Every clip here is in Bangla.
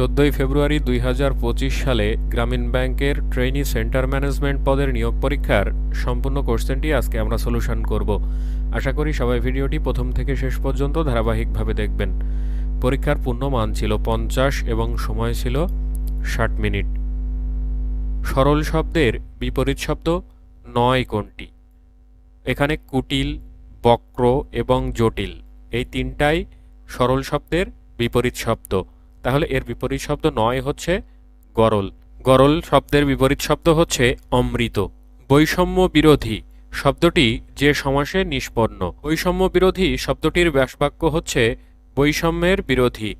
চোদ্দোই ফেব্রুয়ারি দুই হাজার পঁচিশ সালে গ্রামীণ ব্যাংকের ট্রেনি সেন্টার ম্যানেজমেন্ট পদের নিয়োগ পরীক্ষার সম্পূর্ণ কোশ্চেনটি আজকে আমরা সলিউশন করব। আশা করি সবাই ভিডিওটি প্রথম থেকে শেষ পর্যন্ত ধারাবাহিকভাবে দেখবেন। পরীক্ষার পূর্ণ মান ছিল পঞ্চাশ এবং সময় ছিল ষাট মিনিট। সরল শব্দের বিপরীত শব্দ নয় কোনটি এখানে কুটিল, বক্র এবং জটিল, এই তিনটাই সরল শব্দের বিপরীত শব্দ। তাহলে এর বিপরীত শব্দ নয় হচ্ছে গরল। গরল শব্দের বিপরীত শব্দ হচ্ছে অমৃত। বৈষম্য বিরোধী শব্দটি যে সমাসে নিষ্পন্ন। বৈষম্য বিরোধী শব্দটির ব্যাসবাক্য হচ্ছে বৈষম্যের বিরোধী।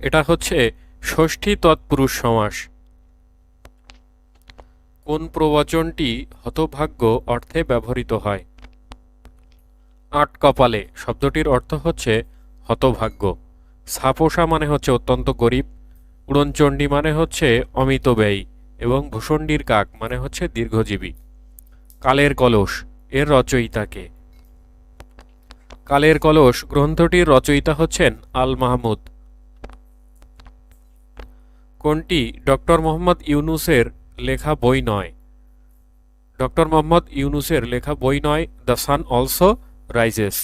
এটা হচ্ছে ষষ্ঠী তৎপুরুষ সমাস। কোন প্রবচনটি হতভাগ্য অর্থে ব্যবহৃত হয়? আট কপালে শব্দটির অর্থ হচ্ছে হতভাগ্য। সাপোষা মানে হচ্ছে অত্যন্ত গরিব, উড়নচণ্ডী মানে হচ্ছে অমিত ব্যয়ী, এবং ভূষণ্ডীর কাক মানে হচ্ছে দীর্ঘজীবী। কালের কলস, এর রচয়িতাকে। কালের কলস গ্রন্থটির রচয়িতা হচ্ছেন আল মাহমুদ। কোনটি? ডক্টর মোহাম্মদ ইউনুসের লেখা বই নয়। ডক্টর মোহাম্মদ ইউনুসের লেখা বই নয়, দ্য সান অলসো রাইজেস।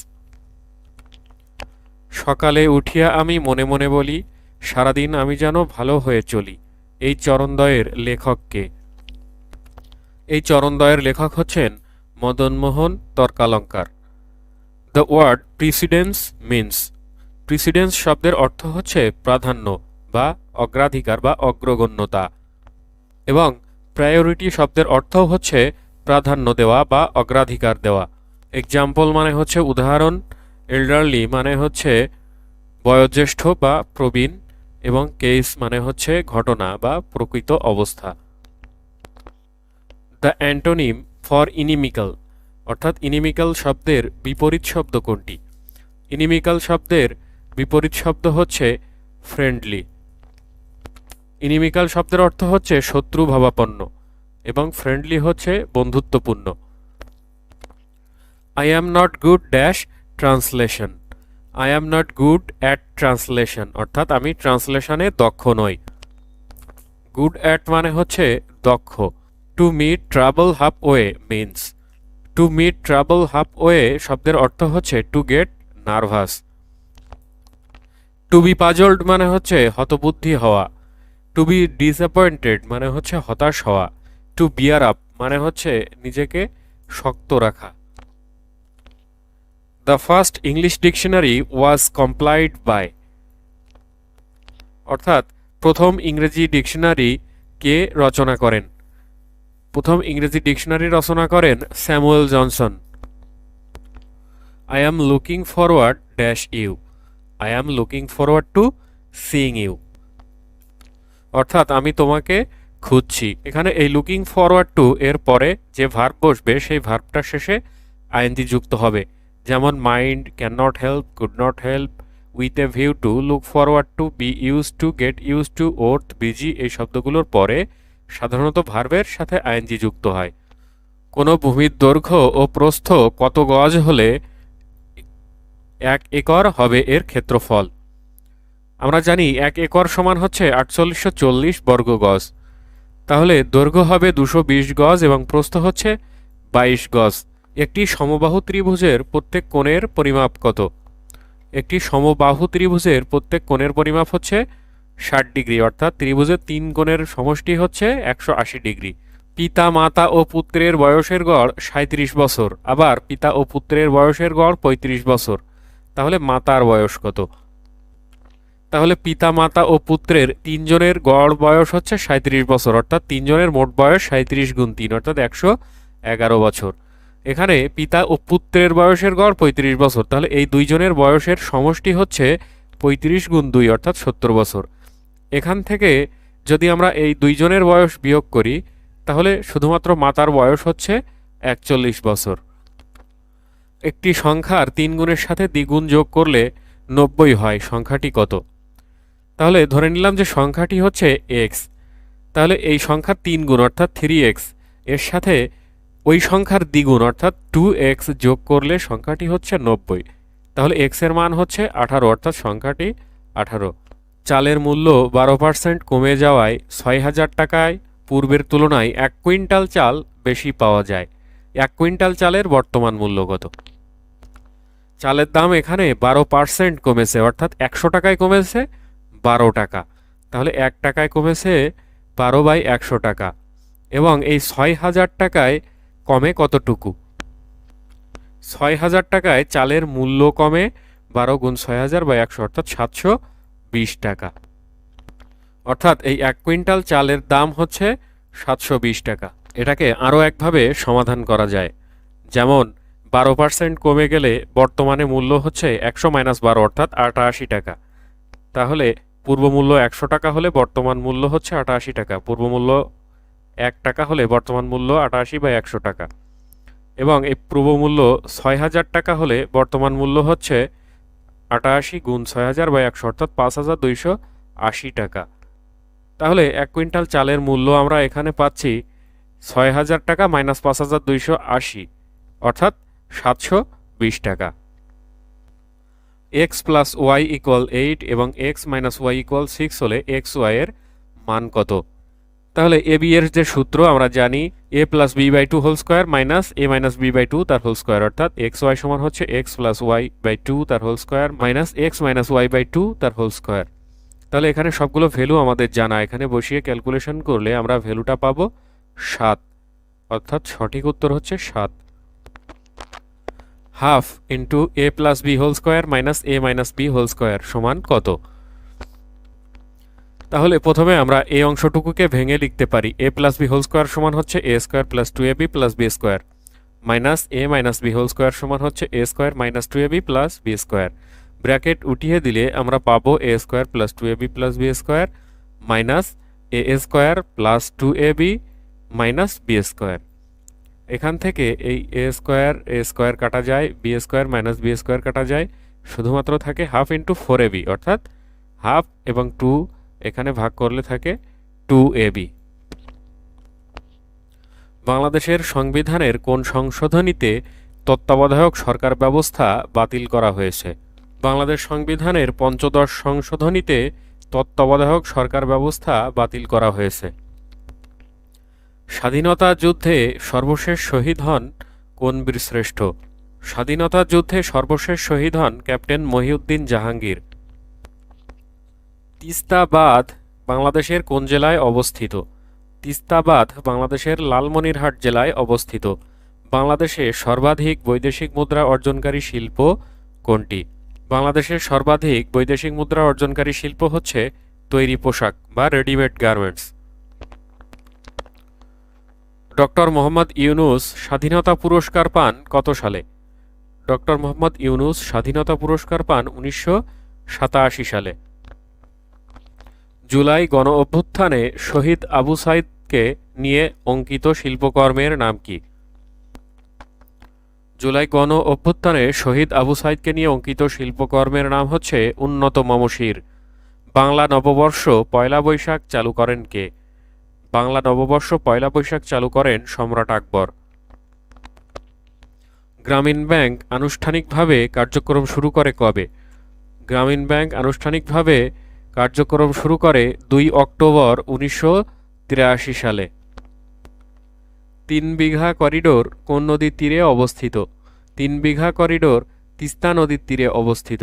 সকালে উঠিয়া আমি মনে মনে বলি, সারাদিন আমি যেন ভালো হয়ে চলি, এই চরণদয়ের লেখককে। এই চরণদয়ের লেখক হচ্ছেন Madanmohan Tarkalankar. The word precedence means. Precedence শব্দের অর্থ হচ্ছে প্রাধান্য বা অগ্রাধিকার বা অগ্রগণ্যতা। এবং প্রায়োরিটি শব্দের অর্থ হচ্ছে প্রাধান্য দেওয়া বা অগ্রাধিকার দেওয়া। এক্সাম্পল মানে হচ্ছে উদাহরণ এল্ডারলি মানে হচ্ছে বয়োজ্যেষ্ঠ বা প্রবীণ এবং কেস মানে হচ্ছে ঘটনা বা প্রকৃত অবস্থা। দ্য অ্যান্টোনিম ফর ইনিমিক্যাল অর্থাৎ ইনিমিক্যাল শব্দের বিপরীত শব্দ কোনটি? ইনিমিক্যাল শব্দের বিপরীত শব্দ হচ্ছে ফ্রেন্ডলি। ইনিমিক্যাল শব্দের অর্থ হচ্ছে শত্রু ভাবাপন্ন এবং ফ্রেন্ডলি হচ্ছে বন্ধুত্বপূর্ণ। I am not good dash translation. I am not good at translation অর্থাৎ আমি ট্রান্সলেশনে দক্ষ নই। গুড অ্যাট মানে হচ্ছে দক্ষ। To meet trouble half way means to meet trouble half way শব্দের অর্থ হচ্ছে to get nervous to be puzzled মানে হচ্ছে হতবুদ্ধি হওয়া। টু বি ডিসঅ্যাপয়েন্টেড মানে হচ্ছে হতাশ হওয়া। টু বিয়ার আপ মানে হচ্ছে নিজেকে শক্ত রাখা। The first English dictionary was compiled by অর্থাৎ প্রথম ইংরেজি ডিকশনারি কে রচনা করেন। প্রথম ইংরেজি ডিকশনারি রচনা করেন Samuel Johnson. I am looking forward dash you I am looking forward to seeing you অর্থাৎ আমি তোমাকে খুঁজছি। এখানে এই লুকিং ফরওয়ার্ড টু এর পরে যে ভার্ব বসবে, সেই ভার্বটার শেষে আইএনজি যুক্ত হবে। যেমন mind can not help, could not help, with a view to look forward to be used to get used to worth busy, এই শব্দগুলোর পরে সাধারণত ভার্বের সাথে আইএনজি যুক্ত হয়। কোনো ভূমির দৈর্ঘ্য ও প্রস্থ কত গজ হলে এক একর হবে এর ক্ষেত্রফল। আমরা জানি এক একর সমান হচ্ছে আটচল্লিশশো চল্লিশ বর্গ গজ। তাহলে দৈর্ঘ্য হবে দুশো বিশ গজ এবং প্রস্থ হচ্ছে বাইশ গজ। একটি সমবাহু ত্রিভুজের প্রত্যেক কোণের পরিমাপ কত? একটি সমবাহু ত্রিভুজের প্রত্যেক কোণের পরিমাপ হচ্ছে ষাট ডিগ্রি, অর্থাৎ ত্রিভুজের তিন কোণের সমষ্টি হচ্ছে একশো আশি ডিগ্রি। পিতা, মাতা ও পুত্রের বয়সের গড় সাঁত্রিশ বছর, আবার পিতা ও পুত্রের বয়সের গড় পঁয়ত্রিশ বছর। তাহলে মাতার বয়স কত? তাহলে পিতা, মাতা ও পুত্রের তিনজনের গড় বয়স হচ্ছে সাঁত্রিশ বছর, অর্থাৎ তিনজনের মোট বয়স সাঁত্রিশ গুণ তিন, অর্থাৎ একশো এগারো বছর। এখানে পিতা ও পুত্রের বয়সের গড় পঁয়ত্রিশ বছর। তাহলে এই দুইজনের বয়সের সমষ্টি হচ্ছে পঁয়ত্রিশ গুণ দুই, অর্থাৎ সত্তর বছর। এখান থেকে যদি আমরা এই দুইজনের বয়স বিয়োগ করি, তাহলে শুধুমাত্র মাতার বয়স হচ্ছে একচল্লিশ বছর। একটি সংখ্যার তিন গুণের সাথে দ্বিগুণ যোগ করলে নব্বই হয়, সংখ্যাটি কত? তাহলে ধরে নিলাম যে সংখ্যাটি হচ্ছে এক্স। তাহলে এই সংখ্যার তিন গুণ, অর্থাৎ থ্রি এক্স, এর সাথে ওই সংখ্যার দ্বিগুণ, অর্থাৎ টু এক্স যোগ করলে সংখ্যাটি হচ্ছে নব্বই। তাহলে এক্সের মান হচ্ছে আঠারো, অর্থাৎ সংখ্যাটি আঠারো। চালের মূল্য বারো পার্সেন্ট কমে যাওয়ায় ছয় হাজার টাকায় পূর্বের তুলনায় এক কুইন্টাল চাল বেশি পাওয়া যায়। এক কুইন্টাল চালের বর্তমান মূল্য কত? চালের দাম এখানে বারো পার্সেন্ট কমেছে, অর্থাৎ একশো টাকায় কমেছে বারো টাকা। তাহলে এক টাকায় কমেছে বারো বাই একশো টাকা। এবং এই ছয় হাজার টাকায় কমে কতটুকু? ছয় হাজার টাকায় চালের মূল্য কমে বারো গুণ ছয় হাজার বা একশো অর্থাৎ সাতশো বিশ টাকা। অর্থাৎ এই এক কুইন্টাল চালের দাম হচ্ছে সাতশো বিশ টাকা। এটাকে আরও একভাবে সমাধান করা যায়। যেমন, বারো পার্সেন্ট কমে গেলে বর্তমানে মূল্য হচ্ছে একশো মাইনাস বারো অর্থাৎ আটাশি টাকা। তাহলে পূর্ব মূল্য একশো টাকা হলে বর্তমান মূল্য হচ্ছে আটাশি টাকা। পূর্ব মূল্য এক টাকা হলে বর্তমান মূল্য আটাশি বা একশো টাকা এবং এই পূর্ব মূল্য ছয় হাজার টাকা হলে বর্তমান মূল্য হচ্ছে আটাশি গুণ ছয় হাজার বা একশো অর্থাৎ পাঁচ হাজার দুইশো আশি টাকা। তাহলে এক কুইন্টাল চালের মূল্য আমরা এখানে পাচ্ছি ছয় হাজার টাকা মাইনাস পাঁচ হাজার দুইশো আশি অর্থাৎ সাতশো বিশ টাকা। X plus Y equal eight এবং X minus Y equal six হলে এক্স ওয়াইয়ের মান কত? তাহলে এ বি এর যে সূত্র আমরা জানি, A plus B by two whole square minus A minus B by two তার হোল স্কোয়ার, অর্থাৎ এক্স ওয়াই সমান হচ্ছে X plus Y by two তার whole square minus X minus Y by two তার হোল স্কোয়ার। তাহলে এখানে সবগুলো ভ্যালু আমাদের জানা, এখানে বসিয়ে ক্যালকুলেশন করলে আমরা ভ্যালুটা পাবো সাত, অর্থাৎ সঠিক উত্তর হচ্ছে সাত। Half into A plus B whole square minus A minus B whole square সমান কত? তাহলে প্রথমে আমরা এই অংশটুকুকে ভেঙে লিখতে পারি। A plus B whole square সমান হচ্ছে A square plus two A B plus B square minus A minus B whole square সমান হচ্ছে A square minus two A B plus B square bracket উঠিয়ে দিলে আমরা পাবো A square plus two A B plus B square minus A square plus two A B minus B square এখান থেকে এই এ স্কোয়ার এ স্কোয়ার কাটা যায় B square minus B square কাটা যায়। শুধুমাত্র থাকে half into four A B অর্থাৎ হাফ এবং টু এখানে ভাগ করলে থাকে টু এ বি বাংলাদেশের সংবিধানের কোন সংশোধনীতে তত্ত্বাবধায়ক সরকার ব্যবস্থা বাতিল করা হয়েছে? বাংলাদেশ সংবিধানের পঞ্চদশ সংশোধনীতে তত্ত্বাবধায়ক সরকার ব্যবস্থা বাতিল করা হয়েছে। স্বাধীনতা যুদ্ধে সর্বশেষ শহীদ হন কোন বীরশ্রেষ্ঠ? স্বাধীনতা যুদ্ধে সর্বশেষ শহীদ হন ক্যাপ্টেন মহিউদ্দিন জাহাঙ্গীর। তিস্তা বাঁধ বাংলাদেশের কোন জেলায় অবস্থিত? তিস্তা বাঁধ বাংলাদেশের লালমনিরহাট জেলায় অবস্থিত। বাংলাদেশে সর্বাধিক বৈদেশিক মুদ্রা অর্জনকারী শিল্প কোনটি? বাংলাদেশের সর্বাধিক বৈদেশিক মুদ্রা অর্জনকারী শিল্প হচ্ছে তৈরি পোশাক বা readymade garments. Doctor Mohammad Yunus স্বাধীনতা পুরস্কার পান কত সালে? ডক্টর মোহাম্মদ ইউনুস স্বাধীনতা পুরস্কার পান উনিশশো সাতাশি সালে। জুলাই গণ অভ্যুত্থানে শহীদ আবু সাইদকে নিয়ে অঙ্কিত শিল্পকর্মের নাম কি? জুলাই গণ অভ্যুত্থানে শহীদ আবু সাইদকে নিয়ে অঙ্কিত শিল্পকর্মের নাম হচ্ছে উন্নত মমশির। বাংলা নববর্ষ পয়লা বৈশাখ চালু করেন কে? বাংলা নববর্ষ পয়লা বৈশাখ চালু করেন সম্রাট আকবর। গ্রামীণ ব্যাংক আনুষ্ঠানিকভাবে কার্যক্রম শুরু করে কবে? গ্রামীণ ব্যাংক আনুষ্ঠানিকভাবে কার্যক্রম শুরু করে দুই অক্টোবর উনিশশো তিরাশি সালে। তিন বিঘা করিডোর কোন নদীর তীরে অবস্থিত? তিন বিঘা করিডোর তিস্তা নদীর তীরে অবস্থিত।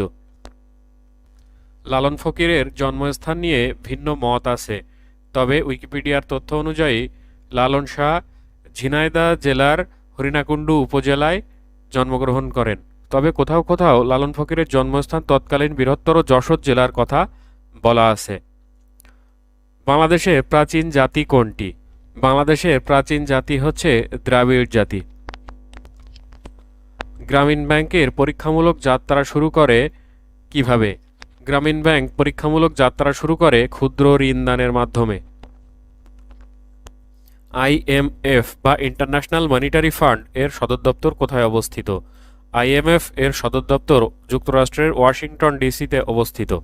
লালন ফকিরের জন্মস্থান নিয়ে ভিন্ন মত আছে, তবে উইকিপিডিয়ার তথ্য অনুযায়ী লালন শাহ ঝিনাইদহ জেলার হরিণাকুণ্ডু উপজেলায় জন্মগ্রহণ করেন। তবে কোথাও কোথাও লালন ফকিরের জন্মস্থান তৎকালীন বৃহত্তর যশোর জেলার কথা বলা আছে। বাংলাদেশে প্রাচীন জাতি কোনটি? বাংলাদেশের প্রাচীন জাতি হচ্ছে দ্রাবিড় জাতি। গ্রামীণ ব্যাংকের পরীক্ষামূলক যাত্রা শুরু করে কীভাবে? গ্রামীণ ব্যাংক পরীক্ষামূলক যাত্রা শুরু করে ক্ষুদ্র ঋণদানের মাধ্যমে। আইএমএফ বা ইন্টারন্যাশনাল মনিটারি ফান্ড এর সদর দপ্তর কোথায় অবস্থিত? আইএমএফ এর সদর দপ্তর যুক্তরাষ্ট্রের ওয়াশিংটন ডিসিতে অবস্থিত।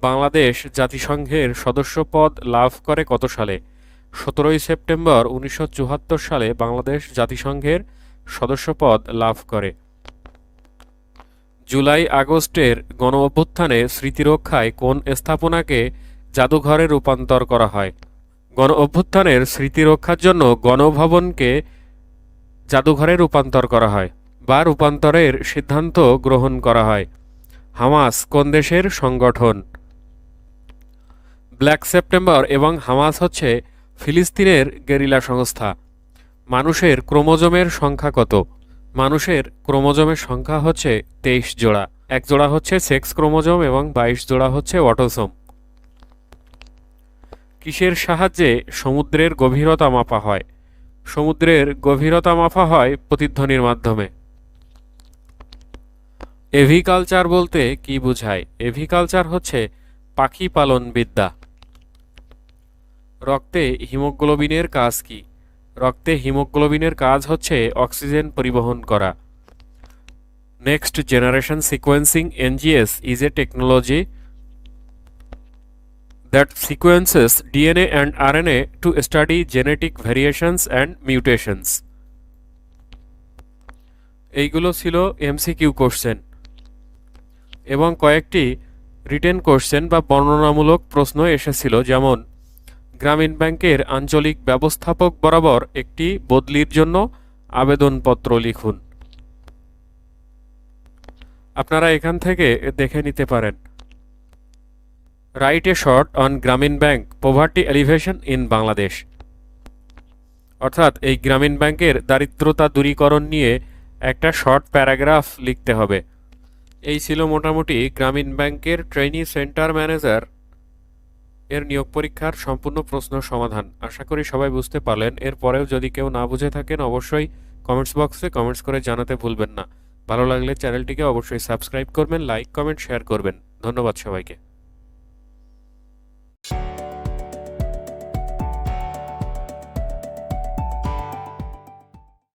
বাংলাদেশ জাতিসংঘের সদস্যপদ লাভ করে কত সালে? সতেরোই সেপ্টেম্বর উনিশশো চুয়াত্তর সালে বাংলাদেশ জাতিসংঘের সদস্যপদ লাভ করে। জুলাই আগস্টের গণ অভ্যুত্থানে স্মৃতিরক্ষায় কোন স্থাপনাকে জাদুঘরে রূপান্তর করা হয়? গণ অভ্যুত্থানের স্মৃতিরক্ষার জন্য গণভবনকে জাদুঘরে রূপান্তর করা হয় বা রূপান্তরের সিদ্ধান্ত গ্রহণ করা হয়। হামাস কোন দেশের সংগঠন? ব্ল্যাক সেপ্টেম্বর এবং হামাস হচ্ছে ফিলিস্তিনের গেরিলা সংস্থা। মানুষের ক্রোমোজোমের সংখ্যা কত? মানুষের ক্রোমোজোমের সংখ্যা হচ্ছে তেইশ জোড়া। এক জোড়া হচ্ছে সেক্স ক্রোমোজোম এবং বাইশ জোড়া হচ্ছে অটোসোম। কিসের সাহায্যে সমুদ্রের গভীরতা মাপা হয়? সমুদ্রের গভীরতা মাপা হয় প্রতিধ্বনির মাধ্যমে। এভিকালচার বলতে কি বোঝায়? এভিকালচার হচ্ছে পাখি পালন বিদ্যা রক্তে হিমোগ্লোবিনের কাজ কি? রক্তে হিমোগ্লোবিনের কাজ হচ্ছে অক্সিজেন পরিবহন করা। Next generation sequencing NGS is a technology that sequences DNA and RNA to study genetic variations and mutations. এইগুলো ছিল এমসিকিউ কোশ্চেন এবং কয়েকটি রিটেন কোশ্চেন বা বর্ণনামূলক প্রশ্ন এসেছিল, যেমন গ্রামীণ ব্যাংকের আঞ্চলিক ব্যবস্থাপক বরাবর একটি বদলির জন্য আবেদনপত্র লিখুন। আপনারা এখান থেকে দেখে নিতে পারেন। Write a short on Grameen bank poverty alleviation in Bangladesh অর্থাৎ এই গ্রামীণ ব্যাংকের দারিদ্রতা দূরীকরণ নিয়ে একটা শর্ট প্যারাগ্রাফ লিখতে হবে। এই ছিল মোটামুটি গ্রামীণ ব্যাংকের ট্রেনি সেন্টার ম্যানেজার এর নিয়োগ পরীক্ষার সম্পূর্ণ প্রশ্ন সমাধান। আশা করি সবাই বুঝতে পারলেন। এরপরেও যদি কেউ না বুঝে থাকেন, অবশ্যই কমেন্টস বক্সে কমেন্টস করে জানাতে ভুলবেন না। ভালো লাগলে চ্যানেলটিকে অবশ্যই সাবস্ক্রাইব করবেন লাইক কমেন্ট শেয়ার করবেন। ধন্যবাদ সবাইকে।